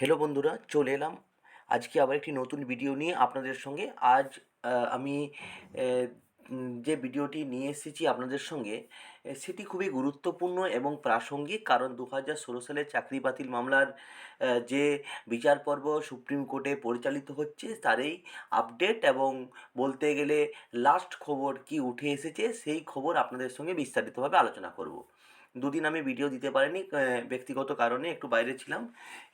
Hello বন্ধুরা, চলে এলাম। আজকে আবার একটি নতুন ভিডিও নিয়ে আপনাদের সঙ্গে। আজ আমি যে ভিডিওটি নিয়ে এসেছি আপনাদের সঙ্গে সেটি খুবই গুরুত্বপূর্ণ এবং প্রাসঙ্গিক কারণ দু হাজার ষোলো সালে চাকরি বাতিল মামলার যে বিচার পর্ব সুপ্রিম কোর্টে পরিচালিত হচ্ছে, তারই আপডেট এবং বলতে গেলে লাস্ট খবর কি উঠে এসেছে, সেই খবর আপনাদের সঙ্গে বিস্তারিতভাবে আলোচনা করব। দুদিন আমি ভিডিও দিতে পারিনি ব্যক্তিগত কারণে একটু বাইরে ছিলাম,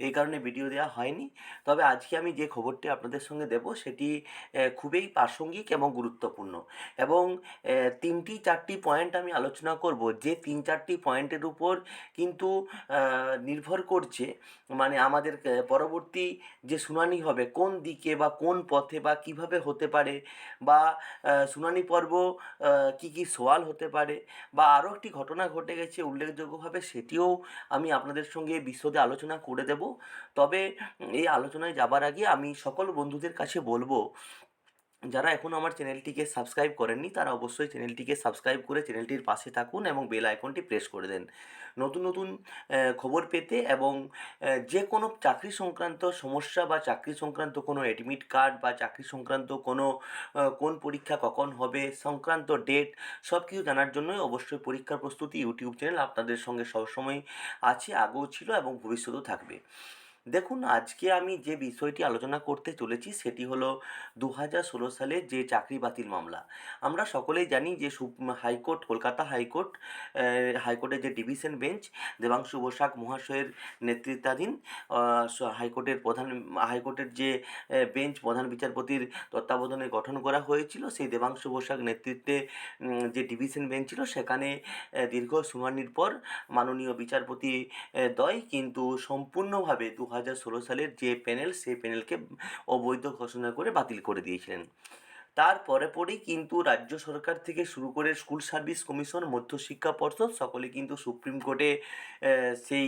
এই কারণে ভিডিও দেওয়া হয়নি। তবে আজকে আমি যে খবরটি আপনাদের সঙ্গে দেব, সেটি খুবই প্রাসঙ্গিক এবং গুরুত্বপূর্ণ। এবং তিনটি, চারটি পয়েন্ট আমি আলোচনা করব, যে তিন, চারটি পয়েন্টের উপর কিন্তু নির্ভর করছে মানে আমাদের পরবর্তী যে শুনানি হবে, কোন দিকে বা কোন পথে বা কীভাবে হতে পারে, বা শুনানি পর্ব কী কী সওয়াল হতে পারে, বা আরও একটি ঘটনা ঘটে গেছে উল্লেখযোগ্যভাবে সেটিও আমি আপনাদের সঙ্গে বিশদে আলোচনা করে দেব। তবে এই আলোচনায় যাবার আগে আমি সকল বন্ধুদের কাছে বলব যারা এখনও আমার চ্যানেলটিকে সাবস্ক্রাইব করেননি, তারা অবশ্যই চ্যানেলটিকে সাবস্ক্রাইব করে চ্যানেলটির পাশে থাকুন এবং বেল আইকনটি প্রেস করে দেন। নতুন নতুন খবর পেতে এবং যে কোনো চাকরি সংক্রান্ত সমস্যা বা চাকরি সংক্রান্ত কোনো অ্যাডমিট কার্ড বা চাকরি সংক্রান্ত কোনো কোন পরীক্ষা কখন হবে, সংক্রান্ত ডেট সব কিছু জানার জন্যই অবশ্যই পরীক্ষার প্রস্তুতি ইউটিউব চ্যানেল আপনাদের সঙ্গে সবসময় আছে, আগেও ছিল এবং ভবিষ্যতেও থাকবে। দেখুন, আজকে আমি যে বিষয়টি আলোচনা করতে চলেছি সেটি হলো দু হাজার ষোলো সালে যে চাকরি বাতিল মামলা। আমরা সকলেই জানি যে সুপ- হাইকোর্ট, কলকাতা হাইকোর্ট হাইকোর্টের যে ডিভিশন বেঞ্চ, দেবাংশু বসাক মহাশয়ের নেতৃত্বাধীন হাইকোর্টের প্রধান, হাইকোর্টের যে বেঞ্চ প্রধান বিচারপতির তত্ত্বাবধানে গঠন করা হয়েছিল, সেই দেবাংশু বসাক নেতৃত্বে যে ডিভিশন বেঞ্চ ছিল, সেখানে দীর্ঘ শুনানির পর মাননীয় বিচারপতি দয় কিন্তু সম্পূর্ণভাবে দু হাজার ষোলো সালের যে প্যানেল সেই প্যানেলকে অবৈধ ঘোষণা করে বাতিল করে দিয়েছিলেন। তারপরে পরেই কিন্তু রাজ্য সরকার থেকে শুরু করে স্কুল সার্ভিস কমিশন মধ্যশিক্ষা পর্ষদ সকলে কিন্তু সুপ্রিম কোর্টে সেই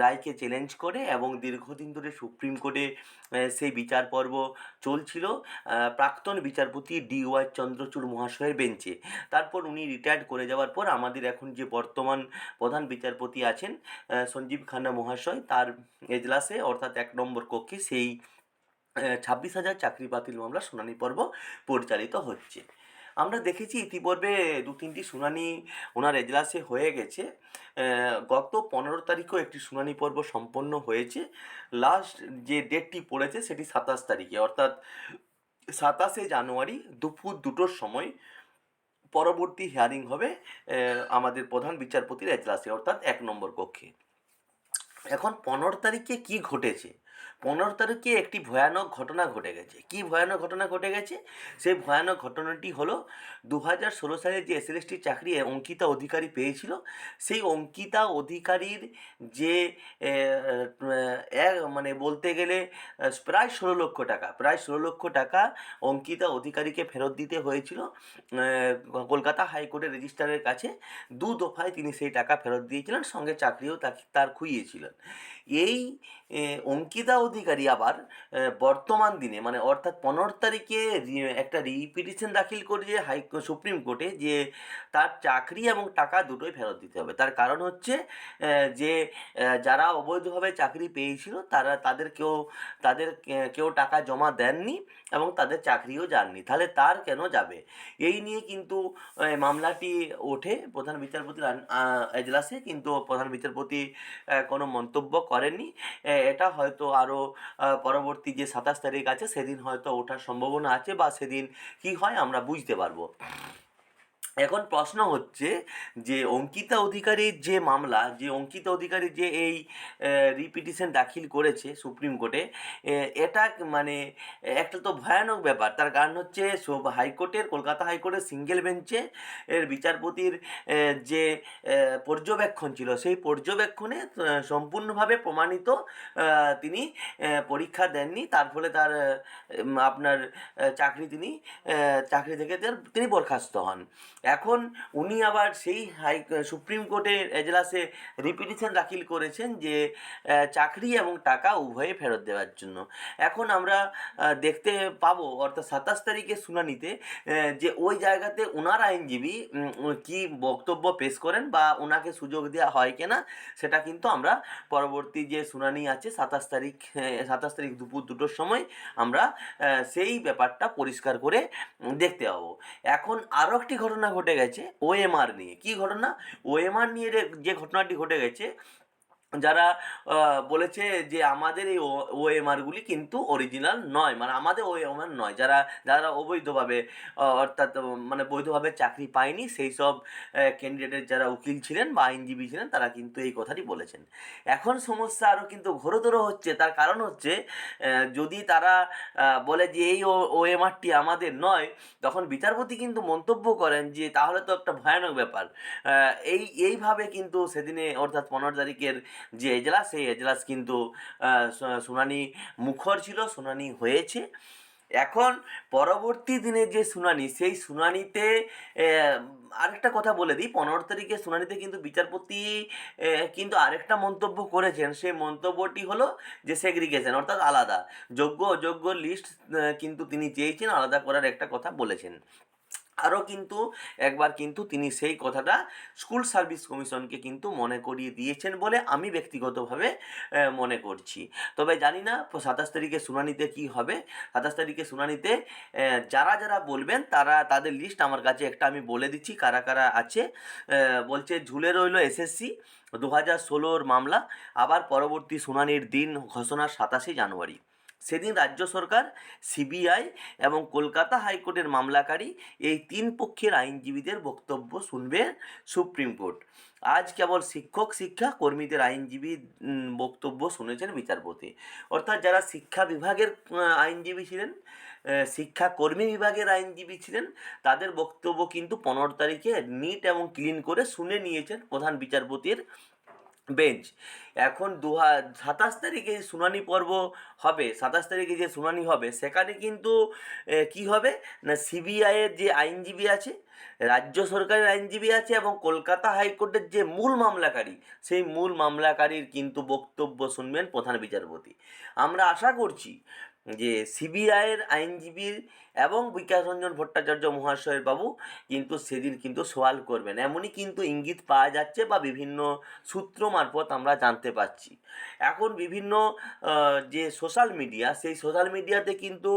রায়কে চ্যালেঞ্জ করে এবং দীর্ঘদিন ধরে সুপ্রিম কোর্টে সেই বিচার পর্ব চলছিল। প্রাক্তন বিচারপতি ডি ওয়াই চন্দ্রচূড় মহাশয়ের বেঞ্চে। তারপর উনি রিটায়ার্ড করে যাওয়ার পর আমাদের এখন যে বর্তমান প্রধান বিচারপতি আছেন সঞ্জীব খান্না মহাশয়, তার এজলাসে অর্থাৎ এক নম্বর কক্ষে সেই ছাব্বিশ হাজার চাকরি বাতিল মামলা শুনানি পর্ব পরিচালিত হচ্ছে। আমরা দেখেছি ইতিপূর্বে দু তিনটি শুনানি ওনার এজলাসে হয়ে গেছে। গত পনেরো তারিখেও একটি শুনানি পর্ব সম্পন্ন হয়েছে। লাস্ট যে ডেটটি পড়েছে সেটি সাতাশ তারিখে, অর্থাৎ সাতাশে জানুয়ারি দুপুর দুটোর সময় পরবর্তী হিয়ারিং হবে আমাদের প্রধান বিচারপতির এজলাসে, অর্থাৎ এক নম্বর কক্ষে। এখন পনেরো তারিখে কি ঘটেছে? পনেরো তারিখে একটি ভয়ানক ঘটনা ঘটে গেছে। কি ভয়ানক ঘটনা ঘটে গেছে? সেই ভয়ানক ঘটনাটি হলো দু হাজার ষোলো সালে যে এসএলএসটি চাকরি অঙ্কিতা অধিকারী পেয়েছিল, সেই অঙ্কিতা অধিকারীর যে এক মানে বলতে গেলে, প্রায় ষোলো লক্ষ টাকা, প্রায় ষোলো লক্ষ টাকা অঙ্কিতা অধিকারীকে ফেরত দিতে হয়েছিল কলকাতা হাইকোর্টের রেজিস্ট্রারের কাছে। দু দফায় তিনি সেই টাকা ফেরত দিয়েছিলেন, সঙ্গে চাকরিও তাকে, তার খুইয়েছিলেন। এই অঙ্কিতা অধিকারী আবার বর্তমান দিনে মানে অর্থাৎ পনেরো তারিখে একটা রিপিটিশন দাখিল করেছে হাই, সুপ্রিম কোর্টে যে তার চাকরি এবং টাকা দুটোই ফেরত দিতে হবে। তার কারণ হচ্ছে যে যারা অবৈধভাবে চাকরি পেয়েছিল, তারা তাদের কেউ তাদের কেউ টাকা জমা দেননি এবং তাদের চাকরিও যাননি। তাহলে তার কেন যাবে? এই নিয়ে কিন্তু মামলাটি ওঠে প্রধান বিচারপতির এজলাসে, কিন্তু প্রধান বিচারপতি কোনো মন্তব্য করেননি। এ, এটা হয়তো আরও পরবর্তী যে সাতাশ তারিখ আছে সেদিন হয়তো ওঠার সম্ভাবনা আছে বা সেদিন কি হয় আমরা বুঝতে পারব। এখন প্রশ্ন হচ্ছে যে অঙ্কিতা অধিকারীর যে মামলা, যে অঙ্কিতা অধিকারী যে এই রিপিটিশন দাখিল করেছে সুপ্রিম কোর্টে এটা মানে একটা তো ভয়ানক ব্যাপার। তার কারণ হচ্ছে সব হাইকোর্টের, কলকাতা হাইকোর্টের সিঙ্গেল বেঞ্চে এর বিচারপতির যে পর্যবেক্ষণ ছিল, সেই পর্যবেক্ষণে সম্পূর্ণভাবে প্রমাণিত তিনি পরীক্ষা দেননি। তার ফলে তার আপনার চাকরি তিনি চাকরি থেকে তিনি বরখাস্ত হন। এখন উনি আবার সেই হাই সুপ্রিম কোর্টের এজলাসে রিপিটিশন দাখিল করেছেন যে চাকরি এবং টাকা উভয়ে ফেরত দেওয়ার জন্য। এখন আমরা দেখতে পাবো, অর্থাৎ সাতাশ তারিখে শুনানিতে যে ওই জায়গাতে ওনার আইনজীবী কি বক্তব্য পেশ করেন বা ওনাকে সুযোগ দেওয়া হয় কিনা, সেটা কিন্তু আমরা পরবর্তী যে শুনানি আছে সাতাশ তারিখ সাতাশ তারিখ দুপুর দুটোর সময় আমরা সেই ব্যাপারটা পরিষ্কার করে দেখতে পাবো। এখন আরও একটি ঘটনা ঘটে গেছে ওএমআর নিয়ে। কি ঘটনা? ওএমআর নিয়ে যে- ঘটনাটি ঘটে গেছে যারা বলেছে যে আমাদের এই ও ওএমআরগুলি কিন্তু অরিজিনাল নয়। মানে আমাদের ওএমআর নয়। যারা যারা অবৈধভাবে অর্থাৎ মানে বৈধভাবে চাকরি পায়নি, সেই সব ক্যান্ডিডেটের যারা উকিল ছিলেন বা আইনজীবী ছিলেন, তারা কিন্তু এই কথাটি বলেছেন। এখন সমস্যা আরও কিন্তু ঘোরতর হচ্ছে। তার কারণ হচ্ছে যদি তারা বলে যে এই ও ওএমআরটি আমাদের নয়, তখন বিচারপতি কিন্তু মন্তব্য করেন যে তাহলে তো একটা ভয়ানক ব্যাপার। এই, এইভাবে কিন্তু সেদিনে অর্থাৎ পনেরো তারিখের যে এজলাস, সেই এজলাস কিন্তু শুনানি মুখর ছিল, শুনানি হয়েছে। এখন পরবর্তী দিনে যে শুনানি, সেই শুনানিতে আরেকটা কথা বলে দিই। পনেরো তারিখে শুনানিতে কিন্তু বিচারপতি কিন্তু আরেকটা মন্তব্য করেছেন। সেই মন্তব্যটি হলো যে সেগ্রিগেশন, অর্থাৎ আলাদা। যোগ্য অযোগ্য লিস্ট কিন্তু তিনি চেয়েছেন, আলাদা করার একটা কথা বলেছেন। আরও কিন্তু একবার কিন্তু তিনি সেই কথাটা স্কুল সার্ভিস কমিশনকে কিন্তু মনে করিয়ে দিয়েছেন বলে আমি ব্যক্তিগতভাবে মনে করছি। তবে জানি না সাতাশ তারিখে শুনানিতে কি হবে। সাতাশ তারিখে শুনানিতে যারা যারা বলবেন তারা, তাদের লিস্ট আমার কাছে একটা আমি বলে দিচ্ছি, কারা কারা আছে। বলছে ঝুলে রইল এসএসসি দু হাজার ষোলোর মামলা, আবার পরবর্তী শুনানির দিন ঘোষণা সাতাশে জানুয়ারি। সেদিন রাজ্য সরকার, সিবিআই এবং কলকাতা হাইকোর্টের মামলাকারী এই তিন পক্ষের আইনজীবীদের বক্তব্য শুনবে সুপ্রিম কোর্ট। আজ কেবল শিক্ষক, শিক্ষা কর্মীদের আইনজীবী বক্তব্য শুনেছেন বিচারপতি। অর্থাৎ যারা শিক্ষা বিভাগের আইনজীবী ছিলেন শিক্ষা কর্মী বিভাগের আইনজীবী ছিলেন, তাদের বক্তব্য কিন্তু পনেরো তারিখে, নিট এবং ক্লিন করে শুনে নিয়েছেন প্রধান বিচারপতির বেঞ্চ। এখন দু সাতাশ তারিখে শুনানি পর্ব হবে, সাতাশ তারিখে যে শুনানি হবে, সেখানে কিন্তু কি হবে? না সিবিআইয়ের যে আইনজীবী আছে, রাজ্য সরকারের আইনজীবী আছে এবং কলকাতা হাইকোর্টের যে মূল মামলাকারী, সেই মূল মামলাকারীর কিন্তু বক্তব্য শুনবেন প্রধান বিচারপতি। আমরা আশা করছি যে সিবিআইয়ের আইনজীবীর এবং বিকাশ রঞ্জন ভট্টাচার্য মহাশয়ের বাবু কিন্তু সেদিন কিন্তু সওয়াল করবেন। এমনই কিন্তু ইঙ্গিত পাওয়া যাচ্ছে বা বিভিন্ন সূত্র মারফত আমরা জানতে পারছি। এখন বিভিন্ন যে সোশ্যাল মিডিয়া সেই সোশ্যাল মিডিয়াতে কিন্তু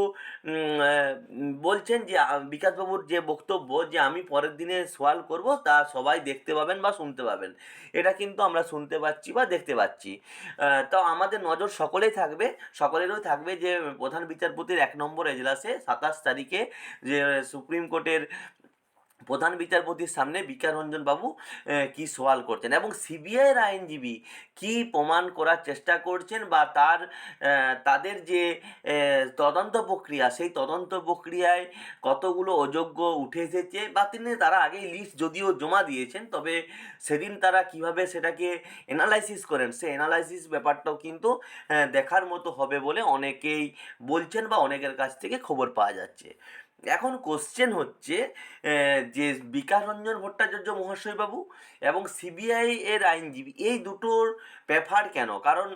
বলছেন যে বিকাশবাবুর যে বক্তব্য যে আমি পরের দিনে সওয়াল করব, তা সবাই দেখতে পাবেন বা শুনতে পাবেন। এটা কিন্তু আমরা শুনতে পাচ্ছি বা দেখতে পাচ্ছি। তো আমাদের নজর সকলেই থাকবে, সকলেরও থাকবে যে প্রধান বিচারপতির এক নম্বর এজলাসে সাতাশ তারিখে যে সুপ্রিম কোর্টের প্রধান বিচারপতির সামনে বিকাশ রঞ্জন বাবু কি সওয়াল করছেন? এবং সিবিআইয়ের আইনজীবী কি প্রমাণ করার চেষ্টা করছেন বা তার তাদের যে তদন্ত প্রক্রিয়া, সেই তদন্ত প্রক্রিয়ায় কতগুলো অযোগ্য উঠে এসেছে বা তিনি, তারা আগেই লিস্ট যদিও জমা দিয়েছেন, তবে সেদিন তারা কীভাবে সেটাকে অ্যানালাইসিস করেন? সেই অ্যানালাইসিস ব্যাপারটাও কিন্তু দেখার মতো হবে বলে অনেকেই বলছেন বা অনেকের কাছ থেকে খবর পাওয়া যাচ্ছে। এখন কোশ্চেন হচ্ছে যে বিকাশ রঞ্জন ভট্টাচার্য মহাশয়বাবু এবং সিবিআই এর আইনজীবী, এই দুটোর প্রেফার কেন? কারণ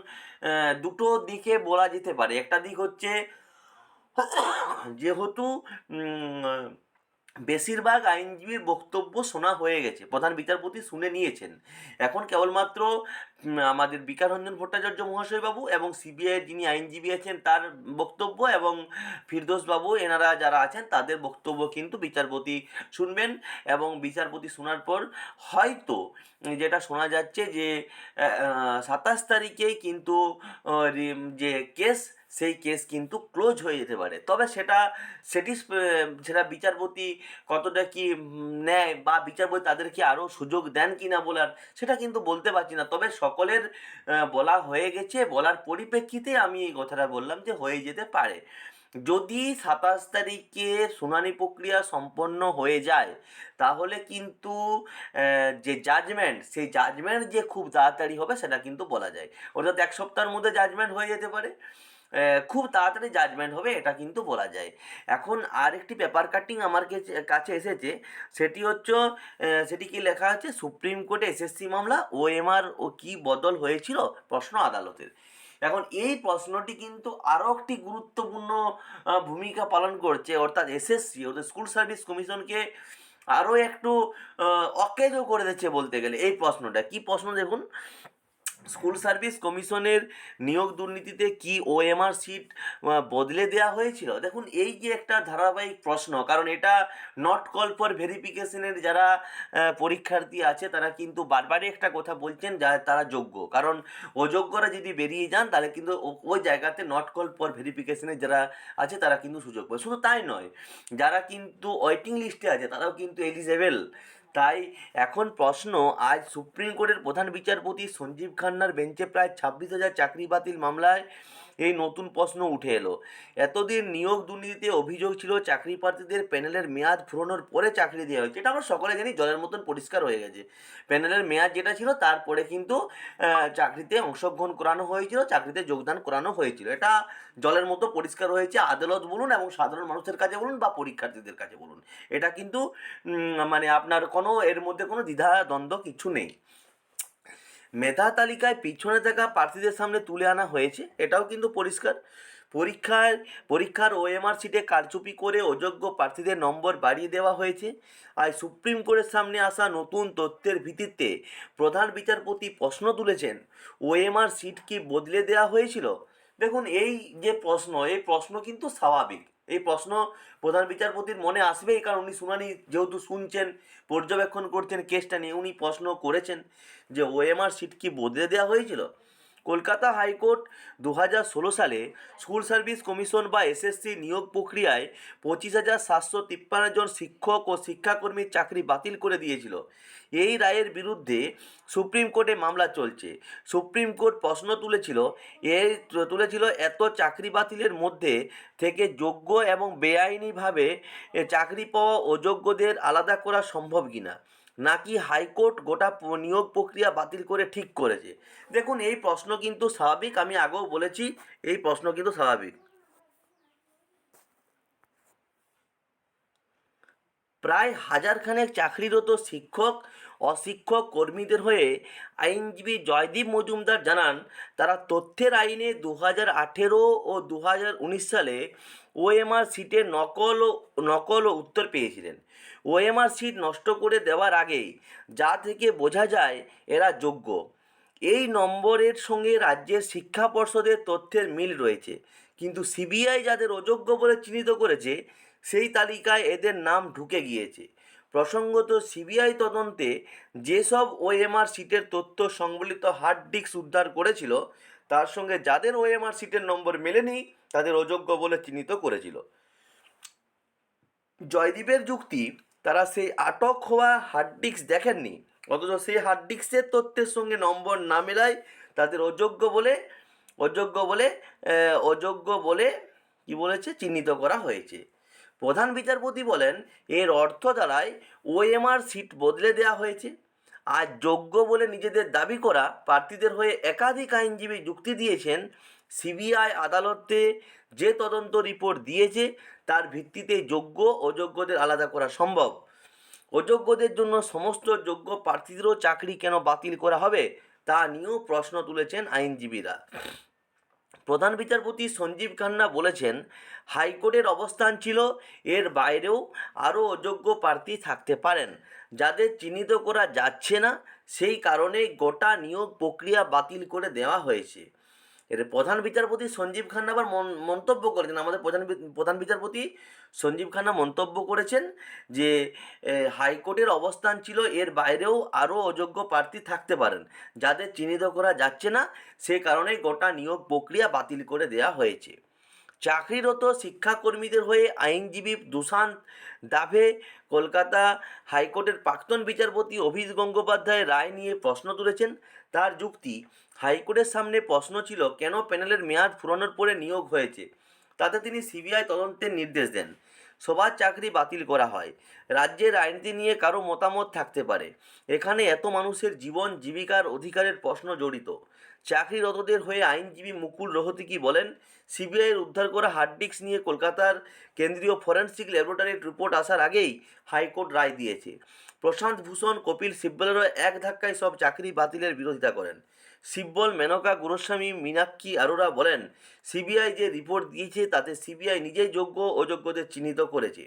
দুটো দিকে বলা যেতে পারে। একটা দিক হচ্ছে, যেহেতু বেশিরভাগ আইনজীবীর বক্তব্য শোনা হয়ে গেছে, প্রধান বিচারপতি শুনে নিয়েছেন। এখন কেবলমাত্র আমাদের বিকারঞ্জন ভট্টাচার্য মহাশয় বাবু এবং সিবিআইয়ের যিনি আইনজীবী আছেন, তার বক্তব্য এবং ফিরদোস বাবু এনারা যারা আছেন, তাদের বক্তব্য কিন্তু বিচারপতি শুনবেন এবং বিচারপতি শোনার পর হয়তো যেটা শোনা যাচ্ছে যে সাতাশ তারিখেই কিন্তু যে কেস, সেই কেস কিন্তু ক্লোজ হয়ে যেতে পারে। তবে সেটা সেটি সেটা বিচারপতি কতটা কি নেয় বা বিচারপতি তাদেরকে আরও সুযোগ দেন কি না বলার, সেটা কিন্তু বলতে পারছি না। তবে সকলের বলা হয়ে গেছে। বলার পরিপ্রেক্ষিতে আমি এই কথাটা বললাম যে হয়ে যেতে পারে। যদি সাতাশ তারিখে শুনানি প্রক্রিয়া সম্পন্ন হয়ে যায়, তাহলে কিন্তু যে জাজমেন্ট সেই জাজমেন্ট যে খুব তাড়াতাড়ি হবে সেটা কিন্তু বলা যায়। অর্থাৎ এক সপ্তাহের মধ্যে জাজমেন্ট হয়ে যেতে পারে। খুব তাড়াতাড়ি জাজমেন্ট হবে, এটা কিন্তু বলা যায়। এখন আর একটি পেপার কাটিং আমার কাছে- কাছে এসেছে, সেটি হচ্ছে সেটি কি লেখা আছে? সুপ্রিম কোর্টে এসএসসি মামলা ওএমআর ও কি বদল হয়েছিল? প্রশ্ন আদালতের। এখন এই প্রশ্নটি কিন্তু আরও একটি গুরুত্বপূর্ণ ভূমিকা পালন করছে, অর্থাৎ এসএসসি অর্থাৎ স্কুল সার্ভিস কমিশনকে আরও একটু অকেজও করে দিচ্ছে বলতে গেলে। এই প্রশ্নটা, কি প্রশ্ন দেখুন? স্কুল সার্ভিস কমিশনের নিয়োগ দুর্নীতিতে কি ওএমআর সিট বদলে দেওয়া হয়েছিল? দেখুন, এই যে একটা ধারাবাহিক প্রশ্ন, কারণ এটা নট কল ফর ভেরিফিকেশনের যারা পরীক্ষার্থী আছে, তারা কিন্তু বারবারই একটা কথা বলছেন, যা তারা যোগ্য। কারণ অযোগ্যরা যদি বেরিয়ে যান, তাহলে কিন্তু ওই জায়গাতে নট কল ফর ভেরিফিকেশনের যারা আছে, তারা কিন্তু সুযোগ পায় শুধু তাই নয়, যারা কিন্তু ওয়েটিং লিস্টে আছে, তারাও কিন্তু এলিজেবেল তাই এখন প্রশ্ন, আজ সুপ্রিম কোর্টের প্রধান বিচারপতি সঞ্জীব খান্নার বেঞ্চে প্রায় ছাব্বিশ হাজার চাকরি বাতিল মামলায় এই নতুন প্রশ্ন উঠে এলো। এতদিন নিয়োগ দুর্নীতিতে অভিযোগ ছিল চাকরি প্রার্থীদের প্যানেলের মেয়াদ ফুরোনোর পরে চাকরি দেওয়া হয়েছে এটা আমরা সকলে জানি জলের মতন পরিষ্কার হয়ে গেছে। প্যানেলের মেয়াদ যেটা ছিল তারপরে কিন্তু চাকরিতে অংশগ্রহণ করানো হয়েছিল, চাকরিতে যোগদান করানো হয়েছিল। এটা জলের মতো পরিষ্কার হয়েছে, আদালত বলুন এবং সাধারণ মানুষের কাছে বলুন বা পরীক্ষার্থীদের কাছে বলুন। এটা কিন্তু মানে আপনার কোনো, এর মধ্যে কোনো দ্বিধা দ্বন্দ্ব কিছু নেই। মেধা তালিকায় পিছনে থাকা প্রার্থীদের সামনে তুলে আনা হয়েছে, এটাও কিন্তু পরিষ্কার। পরীক্ষার পরীক্ষার ওএমআর সিটে কারচুপি করে অযোগ্য প্রার্থীদের নম্বর বাড়িয়ে দেওয়া হয়েছে। আর সুপ্রিম কোর্টের সামনে আসা নতুন তথ্যের ভিত্তিতে প্রধান বিচারপতি প্রশ্ন তুলেছেন ওএমআর সিট কি বদলে দেওয়া হয়েছিল? দেখুন, এই যে প্রশ্ন, এই প্রশ্ন কিন্তু স্বাভাবিক। এই প্রশ্ন প্রধান বিচারপতির মনে আসবেই, কারণ উনি শুনানি যেহেতু শুনছেন, পর্যবেক্ষণ করছেন কেসটা নিয়ে উনি প্রশ্ন করেছেন যে ওএমআর সিট কি বদলে দেওয়া হয়েছিল? কলকাতা হাইকোর্ট দু হাজার ষোলো সালে স্কুল সার্ভিস কমিশন বা এসএসসি নিয়োগ প্রক্রিয়ায় পঁচিশ হাজার সাতশো তিপ্পান্ন জন শিক্ষক ও শিক্ষাকর্মীর চাকরি বাতিল করে দিয়েছিল। এই রায়ের বিরুদ্ধে সুপ্রিম কোর্টে মামলা চলছে। সুপ্রিম কোর্ট প্রশ্ন তুলেছিল এই তুলেছিল, এত চাকরি বাতিলের মধ্যে থেকে যোগ্য এবং বেআইনিভাবে চাকরি পাওয়া অযোগ্যদের আলাদা করা সম্ভব কিনা? নাকি হাইকোর্ট গোটা নিয়োগ প্রক্রিয়া বাতিল করে ঠিক করেছে? দেখুন, এই প্রশ্ন কিন্তু স্বাভাবিক, আমি আগেও বলেছি, এই প্রশ্ন কিন্তু স্বাভাবিক। প্রায় হাজারখানেক চাকরিরত শিক্ষক, অশিক্ষক কর্মীদের হয়ে আইনজীবী জয়দীপ মজুমদার জানান, তারা তথ্যের আইনে দু হাজার আঠেরো ও দু হাজার উনিশ সালে ওএমআর সিটের নকল ও নকল ও উত্তর পেয়েছিলেন। ওএমআর সিট নষ্ট করে দেওয়ার আগেই যা থেকে বোঝা যায় এরা যোগ্য। এই নম্বরের সঙ্গে রাজ্যের শিক্ষা পর্ষদের তথ্যের মিল রয়েছে। কিন্তু সিবিআই যাদের অযোগ্য বলে চিহ্নিত করেছে, সেই তালিকায় এদের নাম ঢুকে গিয়েছে। প্রসঙ্গত, সিবিআই তদন্তে যেসব ওএমআর সিটের তথ্য সংবলিত হার্ড ডিস্ক উদ্ধার করেছিল, তার সঙ্গে যাদের ওএমআর সিটের নম্বর মেলেনি, তাদের অযোগ্য বলে চিহ্নিত করেছিল। জয়দীপের যুক্তি তারা সেই আটক হওয়া হার্ড ডিস্ক দেখেননি। অথচ সেই হার্ড ডিস্কের তথ্যের সঙ্গে নম্বর না মেলায় তাদের অযোগ্য বলে অযোগ্য বলে অযোগ্য বলে কি বলেছে, চিহ্নিত করা হয়েছে। প্রধান বিচারপতি বলেন, এর অর্থ দ্বারায় ওএমআর সিট বদলে দেওয়া হয়েছে। আর যোগ্য বলে নিজেদের দাবি করা প্রার্থীদের হয়ে একাধিক আইনজীবী যুক্তি দিয়েছেন। সিবিআই আদালতে যে তদন্ত রিপোর্ট দিয়েছে, তার ভিত্তিতে যোগ্য অযোগ্যদের আলাদা করা সম্ভব। অযোগ্যদের জন্য সমস্ত যোগ্য প্রার্থীদেরও চাকরি কেন বাতিল করা হবে, তা নিয়েও প্রশ্ন তুলেছেন আইনজীবীরা। প্রধান বিচারপতি সঞ্জীব খান্না বলেছেন, হাইকোর্টের অবস্থান ছিল, এর বাইরেও আরও অযোগ্য প্রার্থী থাকতে পারেন। যাদের চিহ্নিত করা যাচ্ছে না, সেই কারণে গোটা নিয়োগ প্রক্রিয়া বাতিল করে দেওয়া হয়েছে। এর প্রধান বিচারপতি সঞ্জীব খান্না আবার মন- মন্তব্য করেছেন। আমাদের প্রধান প্রধান বিচারপতি সঞ্জীব খান্না মন্তব্য করেছেন যে হাইকোর্টের অবস্থান ছিল এর বাইরেও আরও অযোগ্য প্রার্থী থাকতে পারেন। যাদের চিহ্নিত করা যাচ্ছে না, সে কারণে গোটা নিয়োগ প্রক্রিয়া বাতিল করে দেওয়া হয়েছে। চাকরিরত শিক্ষাকর্মীদের হয়ে আইনজীবী দুশান্ত দাভে কলকাতা হাইকোর্টের প্রাক্তন বিচারপতি অভিজিৎ গঙ্গোপাধ্যায় রায় নিয়ে প্রশ্ন তুলেছেন। তার যুক্তি, হাইকোর্টের সামনে প্রশ্ন ছিল, কেন প্যানেলের মেয়াদ ফুরানোর পরে নিয়োগ হয়েছে? তাতে তিনি সিবিআই তদন্তের নির্দেশ দেন। সবার চাকরি বাতিল করা হয়। রাজ্যের আইনটি নিয়ে কারও মতামত থাকতে পারে। এখানে এত মানুষের জীবন, জীবিকার অধিকারের প্রশ্ন জড়িত। চাকরিরতদের হয়ে আইনজীবী মুকুল রোহতগি বলেন? সিবিআইয়ের উদ্ধার করা হার্ড ডিস্ক নিয়ে কলকাতার কেন্দ্রীয় ফরেন্সিক ল্যাবরেটরির রিপোর্ট আসার আগেই হাইকোর্ট রায় দিয়েছে। প্রশান্ত ভূষণ, কপিল সিব্বলেরও এক ধাক্কায় সব চাকরি বাতিলের বিরোধিতা করেন। সিব্বল মেনকা গুরুস্বামী মীনাক্ষী, আরোরা বলেন, সিবিআই যে রিপোর্ট দিয়েছে তাতে সিবিআই নিজেই যোগ্য অযোগ্যদের চিহ্নিত করেছে।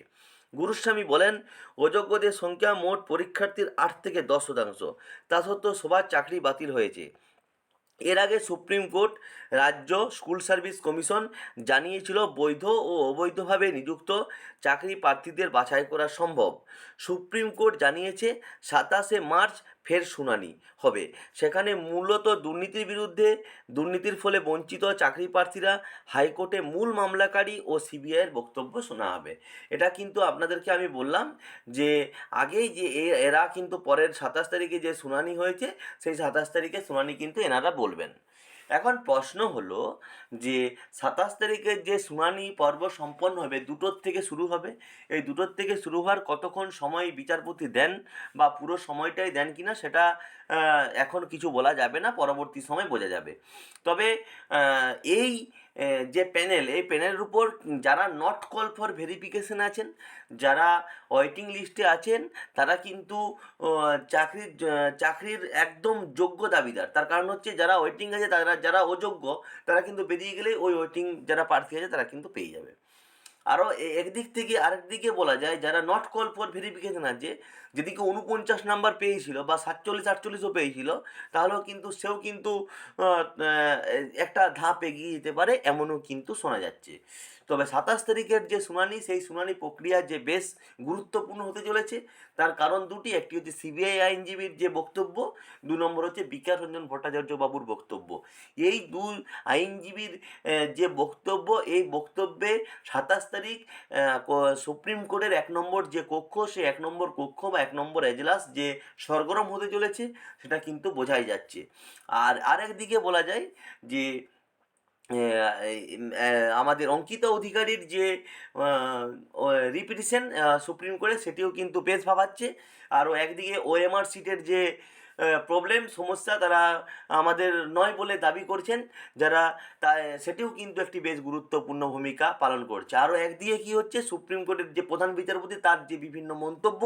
গুরুস্বামী বলেন, অযোগ্যদের সংখ্যা মোট পরীক্ষার্থীর আট থেকে দশ শতাংশ। তা সত্ত্বেও সবার চাকরি বাতিল হয়েছে। এর আগে সুপ্রিম কোর্ট রাজ্য স্কুল সার্ভিস কমিশন জানিয়েছিল বৈধ ও অবৈধভাবে নিযুক্ত চাকরি প্রার্থীদের বাছাই করা সম্ভব। সুপ্রিম কোর্ট জানিয়েছে সাতাশে মার্চ ফের শুনানি হবে। সেখানে মূলত দুর্নীতির বিরুদ্ধে, দুর্নীতির ফলে বঞ্চিত চাকরি প্রার্থীরা হাইকোর্টে মূল মামলাকারী ও সিবিআইয়ের বক্তব্য শোনা হবে। এটা কিন্তু আপনাদেরকে আমি বললাম যে আগেই যে এরা কিন্তু পরের সাতাশ তারিখে যে শুনানি হয়েছে, সেই সাতাশ তারিখে শুনানি কিন্তু এনারা বলবেন। এখন প্রশ্ন হলো যে সাতাশ তারিখের যে শুনানি পর্ব সম্পন্ন হবে, দুটোর থেকে শুরু হবে। এই দুটোর থেকে শুরু হওয়ার কতক্ষণ সময় বিচারপতি দেন বা পুরো সময়টাই দেন কিনা সেটা এখন কিছু বলা যাবে না, পরবর্তী সময় বোঝা যাবে। তবে এই যে প্যানেল এই প্যানেলের উপর যারা নট কল ফর ভেরিফিকেশন আছেন, যারা ওয়েটিং লিস্টে আছেন, তারা কিন্তু চাকরির চাকরির একদম যোগ্য দাবিদার। তার কারণ হচ্ছে যারা ওয়েটিং আছে, তারা, যারা অযোগ্য, তারা কিন্তু বেরিয়ে গেলে ওই ওয়েটিং যারা প্রার্থী আছে, তারা কিন্তু পেয়ে যাবে। আরও একদিক থেকে আরেক দিকে বলা যায়, যারা নট কল ফর ভেরিফিকেশন আছে যেদিকে উনপঞ্চাশ নাম্বার পেয়েছিল বা সাতচল্লিশ, আটচল্লিশও পেয়েছিল, তাহলেও কিন্তু সেও কিন্তু একটা ধাপ এগিয়ে যেতে পারে, এমনও কিন্তু শোনা যাচ্ছে। তবে সাতাশ তারিখের যে শুনানি, সেই শুনানি প্রক্রিয়া যে বেশ গুরুত্বপূর্ণ হতে চলেছে, তার কারণ দুটি। একটি হচ্ছে সিবিআই আইনজীবীর যে বক্তব্য, দু নম্বর হচ্ছে বিকাশ রঞ্জন ভট্টাচার্য বাবুর বক্তব্য। এই দুই আইনজীবীর যে বক্তব্য, এই বক্তব্যে সাতাশ তারিখ সুপ্রিম কোর্টের এক নম্বর যে কক্ষ সে এক নম্বর কক্ষ বা এক নম্বর এজলাস যে সরগরম হতে চলেছে, সেটা কিন্তু বোঝাই যাচ্ছে। আর আরেক দিকে বলা যায় যে আমাদের অঙ্কিতা অধিকারীর যে রিপিটিশন সুপ্রিম কোর্টে সেটিও কিন্তু বেশ ভাবাচ্ছে। আরও একদিকে ওএমআর সিটের যে প্রবলেম সমস্যা তারা আমাদের নয় বলে দাবি করছেন। যারা তা, সেটিও কিন্তু একটি বেশ গুরুত্বপূর্ণ ভূমিকা পালন করছে। আরও একদিকে কী হচ্ছে, সুপ্রিম কোর্টের যে প্রধান বিচারপতি, তার যে বিভিন্ন মন্তব্য,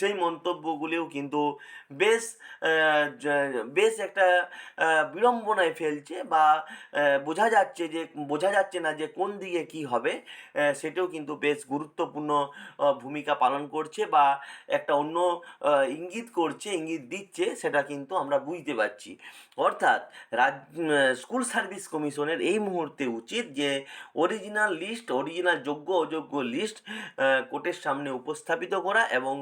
সেই মন্তব্যগুলিও কিন্তু বেশ বেশ একটা বিড়ম্বনায় ফেলছে বা বোঝা যাচ্ছে যে, বোঝা যাচ্ছে না যে কোন দিকে কী হবে সেটাও কিন্তু বেশ গুরুত্বপূর্ণ ভূমিকা পালন করছে বা একটা অন্য ইঙ্গিত করছে, ইঙ্গিত দিচ্ছে সেটা কিন্তু আমরা বুঝতে পারছি। অর্থাৎ রাজ স্কুল সার্ভিস কমিশনের এই মুহূর্তে উচিত যে অরিজিনাল লিস্ট অরিজিনাল যোগ্য, অযোগ্য লিস্ট কোর্টের সামনে উপস্থাপিত করা এবং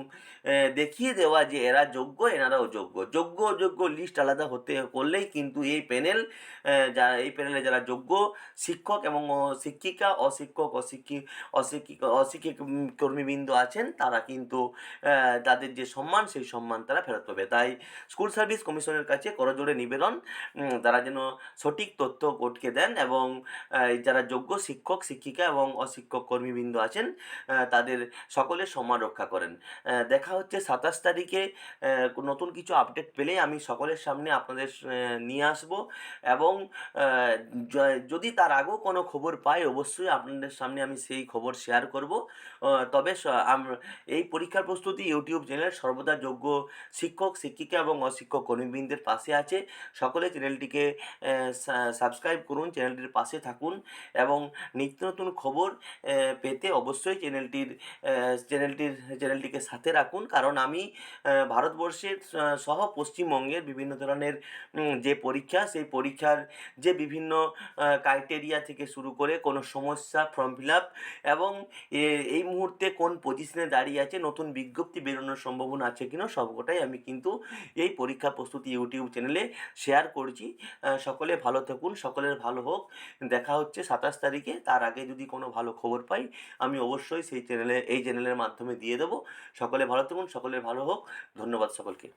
দেখিয়ে দেওয়া যে এরা যোগ্য এনারা অযোগ্য যোগ্য, অযোগ্য লিস্ট আলাদা হতে, করলেই কিন্তু এই প্যানেল যারা এই প্যানেলে যারা যোগ্য শিক্ষক এবং শিক্ষিকা, অশিক্ষক অশিক্ষিক অশিক্ষিক অশিক্ষিক কর্মীবৃন্দ আছেন, তারা কিন্তু তাদের যে সম্মান, সেই সম্মান তারা ফেরত পাবে। তাই স্কুল সার্ভিস কমিশনের কাছে করজোড়ে নিবেদন তারা যেন সঠিক তথ্য কোর্টকে দেন এবং যারা যোগ্য শিক্ষক, শিক্ষিকা এবং অশিক্ষক কর্মীবৃন্দ আছেন তাদের সকলের সম্মান রক্ষা করেন। দেখা হচ্ছে সাতাশ তারিখে নতুন কিছু আপডেট পেলেই আমি সকলের সামনে আপনাদের নিয়ে আসব এবং যদি তার আগেও কোনো খবর পাই, অবশ্যই আপনাদের সামনে আমি সেই খবর শেয়ার করব। তবে এই পরীক্ষার প্রস্তুতি ইউটিউব চ্যানেল সর্বদা যোগ্য শিক্ষক, শিক্ষিকা এবং অশিক্ষক কর্মীবৃন্দের পাশে আছে। সকলে চ্যানেলটিকে সাবস্ক্রাইব করুন, চ্যানেলটির পাশে থাকুন এবং নিত্য নতুন খবর পেতে অবশ্যই চ্যানেলটির চ্যানেলটির, চ্যানেলটিকে সাথে রাখুন। কারণ আমি ভারতবর্ষের সহ পশ্চিমবঙ্গের বিভিন্ন ধরনের যে পরীক্ষা, সেই পরীক্ষার যে বিভিন্ন ক্রাইটেরিয়া থেকে শুরু করে কোনো সমস্যা ফর্ম ফিল আপ এবং এই মুহূর্তে কোন পজিশনে দাঁড়িয়ে আছে, নতুন বিজ্ঞপ্তি বেরোনোর সম্ভাবনা আছে কিনা, সবকটাই আমি কিন্তু এই পরীক্ষা প্রস্তুতি ইউটিউব চ্যানেলে শেয়ার করছি। সকলে ভালো থাকুন, সকলের ভালো হোক। দেখা হচ্ছে সাতাশ তারিখে। তার আগে যদি কোনো ভালো খবর পাই, আমি অবশ্যই সেই চ্যানেলে এই চ্যানেলের মাধ্যমে দিয়ে দেবো। সকলে ভালো থাকুন সকলের ভালো হোক। ধন্যবাদ সকলকে।